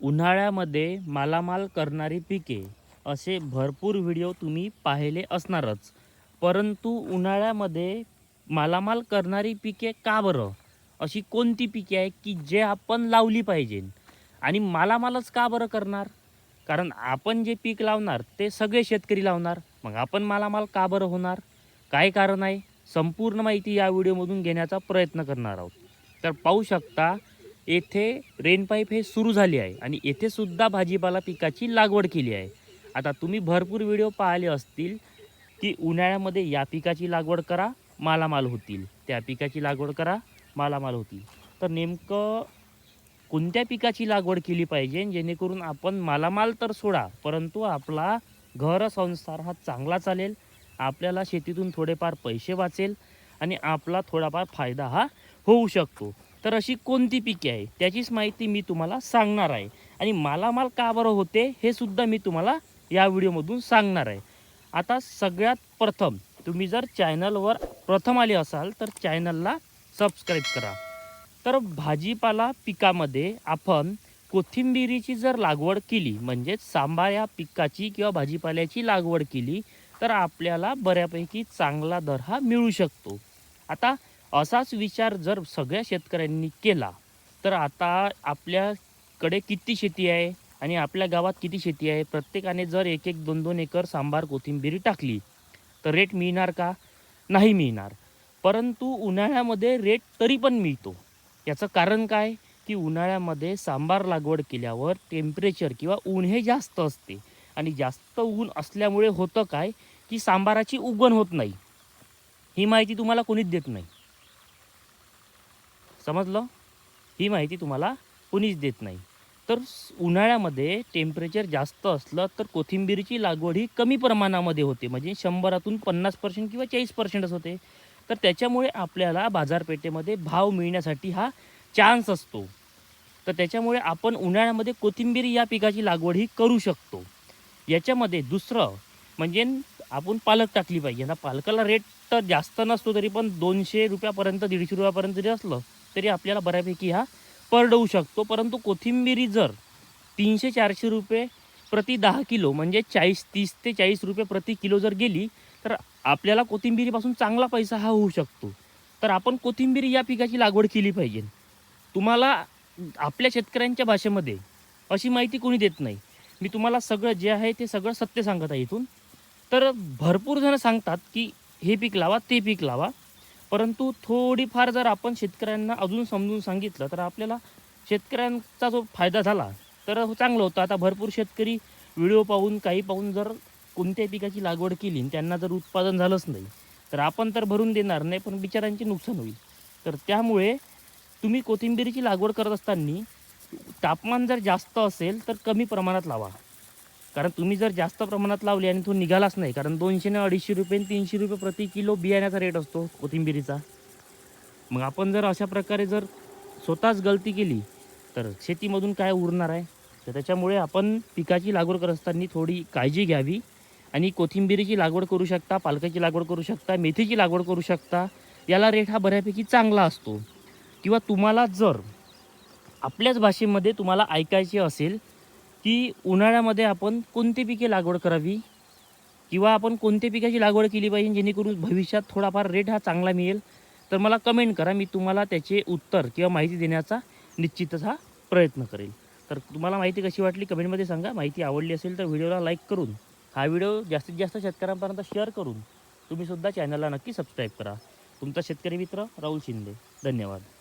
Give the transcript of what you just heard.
उन्हाळ्यामध्ये मालामाल करणारी पिके असे भरपूर व्हिडिओ तुम्ही पाहिले असणारच. परंतु उन्हाळ्यामध्ये मालामाल करणारी पिके का बरं? अशी कोणती पिके आहे की जे आपण लावली पाहिजे? आणि मालामालच का बरं करणार? कारण आपण जे पीक लावणार ते सगळे शेतकरी लावणार. मग आपण मालामाल का बरं होणार? काय कारण आहे? संपूर्ण माहिती या व्हिडिओमधून घेण्याचा प्रयत्न करणार आहोत. तर पाहू शकता येथे रेनपाईप हे सुरू झाले आहे आणि येथेसुद्धा भाजीपाला पिकाची लागवड केली आहे. आता तुम्ही भरपूर व्हिडिओ पाहिले असतील की उन्हाळ्यामध्ये या पिकाची लागवड करा मालामाल होतील. त्या पिकाची लागवड करा मालामाल होतील. तर नेमकं कोणत्या पिकाची लागवड केली पाहिजे? जेणेकरून आपण मालामाल तर सोडा परंतु आपला घर संसार हा चांगला चालेल आपल्याला शेतीतून थोडेफार पैसे वाचेल आणि आपला थोडाफार फायदा हा होऊ शकतो. तर अशी कोणती पिके आहे? त्याचीच माहिती मी तुम्हाला सांगणार आहे. आणि मालामाल का बरं होते हे सुद्धा मी तुम्हाला या व्हिडिओमधून सांगणार आहे. आता सगळ्यात प्रथम तुम्ही जर चॅनलवर प्रथम आले असाल तर चॅनलला सबस्क्राईब करा. तर भाजीपाला पिकामध्ये आपण कोथिंबिरीची जर लागवड केली म्हणजेच सांबार या पिकाची किंवा भाजीपाल्याची लागवड केली तर आपल्याला बऱ्यापैकी चांगला दर हा मिळू शकतो. आता असाच विचार जर सगळ्या शेतकऱ्यांनी केला तर आता आपल्याकडे किती शेती आहे आणि आपल्या गावात किती शेती आहे? प्रत्येकाने जर एक एक दोन दोन एकर सांबार कोथिंबीर टाकली तर रेट मिळणार का? नाही मिळणार. परंतु उन्हाळ्यामध्ये रेट तरी पण मिळतो. याचं कारण काय? की उन्हाळ्यामध्ये सांबार लागवड केल्यावर टेम्परेचर किंवा ऊन हे जास्त असते. आणि जास्त ऊन असल्यामुळे होतं काय? की सांबाराची उगवण होत नाही. ही माहिती तुम्हाला कोणीच देत नाही. समजलं? ही माहिती तुम्हाला कोणीच देत नाही. तर उन्हाळ्यामध्ये टेम्परेचर जास्त असलं तर कोथिंबीरची लागवड ही कमी प्रमाणामध्ये होते. म्हणजे शंभरातून पन्नास पर्सेंट किंवा चाळीस पर्सेंटच होते. तर त्याच्यामुळे आपल्याला बाजारपेठेमध्ये भाव मिळण्यासाठी हा चान्स असतो. तर त्याच्यामुळे आपण उन्हाळ्यामध्ये कोथिंबीर या पिकाची लागवड ही करू शकतो. याच्यामध्ये दुसरं म्हणजे आपण पालक टाकली पाहिजे. ना पालकाला रेट तर जास्त नसतो तरी पण दोनशे रुपयापर्यंत दीडशे रुपयापर्यंत जरी असलं तरी आपल्याला बऱ्यापैकी हा परडवू शकतो. परंतु कोथिंबिरी जर तीनशे चारशे रुपये प्रति दहा किलो म्हणजे चाळीस तीस ते चाळीस रुपये प्रति किलो जर गेली तर आपल्याला कोथिंबिरीपासून चांगला पैसा हा होऊ शकतो. तर आपण कोथिंबिरी या पिकाची लागवड केली पाहिजे. तुम्हाला आपल्या शेतकऱ्यांच्या भाषेमध्ये अशी माहिती कोणी देत नाही. मी तुम्हाला सगळं जे आहे ते सगळं सत्य सांगत आहे इथून. तर भरपूर जण सांगतात की हे पीक लावा ते पीक लावा. परंतु थोडीफार जर आपण शेतकऱ्यांना अजून समजून सांगितलं तर आपल्याला शेतकऱ्यांचा जो फायदा झाला तर चांगलं होतं. आता भरपूर शेतकरी व्हिडिओ पाहून काही पाहून जर कोणत्याही पिकाची लागवड केली आणि त्यांना जर उत्पादन झालंच नाही तर आपण तर भरून देणार नाही पण बिचारांचे नुकसान होईल. तर त्यामुळे तुम्ही कोथिंबिरीची लागवड करत असताना तापमान जर जास्त असेल तर कमी प्रमाणात लावा. कारण तुम्ही जर जास्त प्रमाणात लावली आणि तो निघालाच नाही कारण दोनशे ने अडीचशे रुपये आणि तीनशे रुपये प्रति किलो बियाण्याचा रेट असतो कोथिंबिरीचा. मग आपण जर अशा प्रकारे जर स्वतःच गलती केली तर शेतीमधून काय उरणार आहे? तर त्याच्यामुळे आपण पिकाची लागवड करत असताना थोडी काळजी घ्यावी आणि कोथिंबिरीची लागवड करू शकता पालकाची लागवड करू शकता मेथीची लागवड करू शकता याला रेट हा बऱ्यापैकी चांगला असतो. किंवा तुम्हाला जर आपल्याच भाषेमध्ये तुम्हाला ऐकायचे असेल की उन्हाळ्यामध्ये आपण कोणती पिके लागवड करावी? किंवा आपण कोणत्या पिकाची लागवड केली पाहिजे जेणेकरून भविष्यात थोडाफार रेट हा चांगला मिळेल? तर मला कमेंट करा मी तुम्हाला त्याचे उत्तर किंवा माहिती देण्याचा निश्चितच हा प्रयत्न करेल. तर तुम्हाला माहिती कशी वाटली कमेंटमध्ये सांगा. माहिती आवडली असेल तर व्हिडिओला लाईक करून हा व्हिडिओ जास्तीत जास्त शेतकऱ्यांपर्यंत शेअर करून तुम्हीसुद्धा चॅनलला नक्की सबस्क्राईब करा. तुमचा शेतकरी मित्र राहुल शिंदे. धन्यवाद.